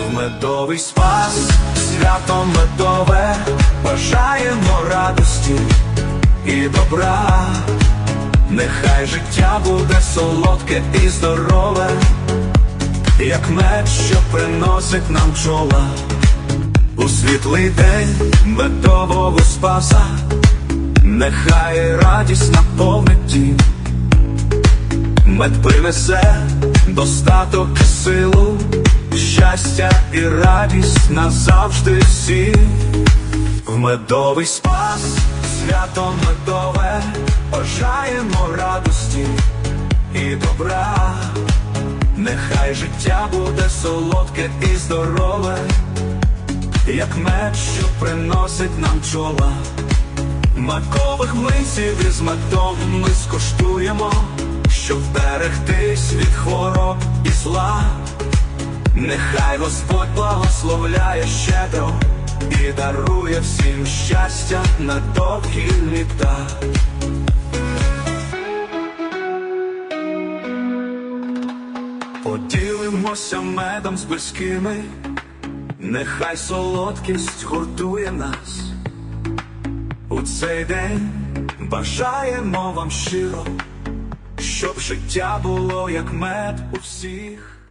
в медовий спас, свято медове, бажаємо радості і добра. Нехай життя буде солодке і здорове, як меч, що приносить нам чола. У світлий день медового спаса, нехай радість наповнить дім. Мед принесе достаток і силу, щастя і радість назавжди всі. В медовий спас, свято медове, бажаємо радості і добра. Нехай життя буде солодке і здорове, як меч, що приносить нам чола. Макових млинців із медом ми скуштуємо, щоб вберегтись від хвороб і зла. Нехай Господь благословляє щедро і дарує всім щастя на довгі літа. Поділимося медом з близькими, нехай солодкість гуртує нас. У цей день бажаємо вам щиро, щоб життя було як мед у всіх.